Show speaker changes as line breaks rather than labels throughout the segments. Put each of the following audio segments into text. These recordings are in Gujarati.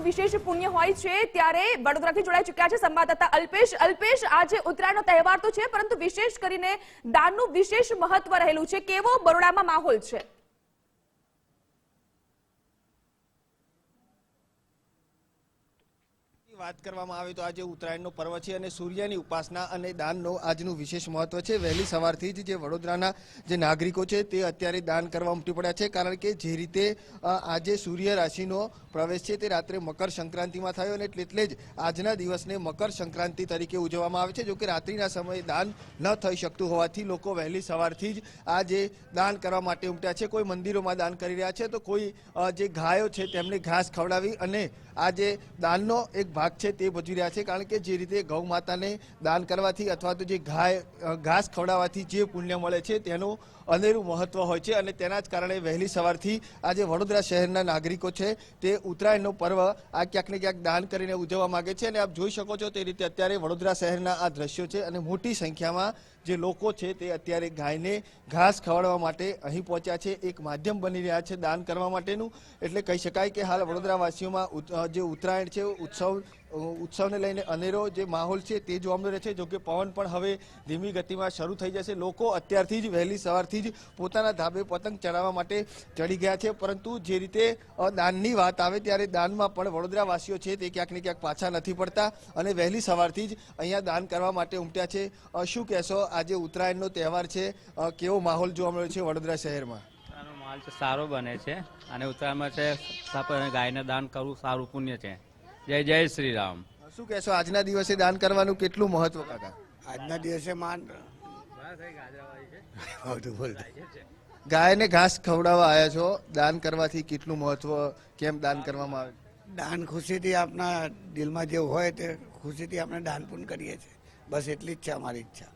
વિશેષ પુણ્ય હોય છે, ત્યારે વડોદરાથી જોડાઈ ચૂક્યા છે સંવાદદાતા અલ્પેશ. અલ્પેશ, આજે ઉત્તરાયણનો તહેવાર તો છે, પરંતુ વિશેષ કરીને દાનનું વિશેષ મહત્વ રહેલું છે. કેવો બરોડામાં માહોલ છે?
વાત કરવામાં આવે તો આજે ઉત્તરાયણનો પર્વ છે અને સૂર્યની ઉપાસના અને દાનનો આજનું વિશેષ મહત્વ છે. વહેલી સવારથી જ જે વડોદરાના જે નાગરિકો છે તે અત્યારે દાન કરવા ઉમટી પડ્યા છે. કારણ કે જે રીતે આજે સૂર્ય રાશિનો પ્રવેશ છે તે રાત્રે મકર સંક્રાંતિમાં થયો અને એટલે જ આજના દિવસને મકર સંક્રાંતિ તરીકે ઉજવવામાં આવે છે. જો કે રાત્રિના સમયે દાન ન થઈ શકતું હોવાથી લોકો વહેલી સવારથી જ આજે દાન કરવા માટે ઉમટ્યા છે. કોઈ મંદિરોમાં દાન કરી રહ્યા છે તો કોઈ જે ગાયો છે તેમને ઘાસ ખવડાવી અને આજે દાનનો એક ભાગ છે તે ભજવી રહ્યા છે કારણ કે જે રીતે ગૌ માતાને દાન કરવાથી અથવા તો જે ગાય ઘાસ ખવડાવવાથી જે પુણ્ય મળે છે તેનું અનેરું મહત્વ હોય છે અને તેના જ કારણે વહેલી સવારથી આજે વડોદરા શહેરના નાગરિકો છે તે ઉત્તરાયણનો પર્વ આ ક્યાંક ને ક્યાંક દાન કરીને ઉજવવા માગે છે અને આપ જોઈ શકો છો તે રીતે અત્યારે વડોદરા શહેરના આ દ્રશ્યો છે અને મોટી સંખ્યામાં જે લોકો છે તે અત્યારે ગાયને ઘાસ ખવડાવવા માટે અહીં પહોંચ્યા છે. એક માધ્યમ બની રહ્યા છે દાન કરવા માટેનું. એટલે કહી શકાય કે હાલ વડોદરાવાસીઓમાં જે ઉત્તરાયણ છે, ઉત્સવ ઉત્સવને લઈને અનેરો જે માહોલ છે તે જોવા મળી રહ્યો છે, જોકે પવન પણ હવે ધીમી ગતિમાં શરૂ થઈ જશે. લોકો અત્યારથી જ વહેલી સવારથી જ પોતાના ધાબે પતંગ ચડાવવા માટે ચડી ગયા છે. પરંતુ જે રીતે દાનની વાત આવે ત્યારે દાનમાં પણ વડોદરાવાસીઓ છે તે ક્યાંક ને ક્યાંક પાછા નથી પડતા અને વહેલી સવારથી જ અહીંયા દાન કરવા માટે ઉમટ્યા છે. શું કહેશો? આજે ઉત્તરાયણનો તહેવાર છે. કેવો માહોલ જોવા મળ્યો છે વડોદરા શહેરમાં?
માલ સારો બને છે અને ઉત્તરાયણમાં છે ગાયને દાન કરવું સારું પુણ્ય છે. જય જય શ્રી રામ
શું કહેશો આજના દિવસે દાન કરવાનું કેટલું મહત્વ કાકા?
આજના દિવસે માન
ગાયને ઘાસ ખવડાવવા આવ્યા છો દાન કરવાથી કેટલું મહત્વ કેમ દાન કરવામાં આવે?
દાન ખુશીથી આપણા દિલમાં જે હોય તે ખુશીથી આપણે દાન પણ કરીએ છીએ. બસ એટલી જ છે અમારી ઈચ્છા.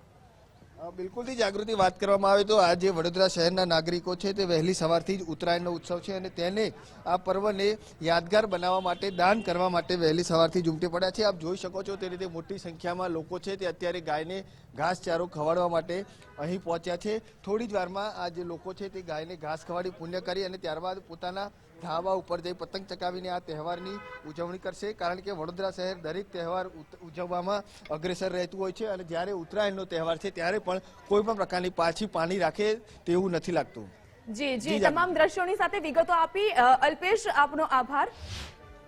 બિલકુલથી જાગૃતિ વાત કરવામાં આવે તો આજે વડોદરા શહેરના નાગરિકો છે તે વહેલી સવારથી જ ઉત્તરાયણનો ઉત્સવ છે અને તેને આ પર્વને યાદગાર બનાવવા માટે, દાન કરવા માટે વહેલી સવારથી જ ઉમટી પડ્યા છે. આપ જોઈ શકો છો તે રીતે મોટી સંખ્યામાં લોકો છે તે અત્યારે ગાયને ઘાસચારો ખવડાવવા માટે અહીં પહોંચ્યા છે. થોડી જ વારમાં આ જે લોકો છે તે ગાયને ઘાસ ખવાડી પુણ્ય કરી અને ત્યારબાદ પોતાના ધાબા ઉપર જઈ પતંગ ચકાવીને આ તહેવારની ઉજવણી કરશે. કારણ કે વડોદરા શહેર દરેક તહેવાર ઉજવવામાં અગ્રેસર રહેતું હોય છે અને જ્યારે ઉત્તરાયણનો તહેવાર છે ત્યારે પણ કોઈ પણ પ્રકારની પાછી પાણી રાખે તેવું નથી લાગતું.
જી
જી,
તમામ દ્રશ્યોની સાથે વિગતો આપી અલ્પેશ આપનો આભાર.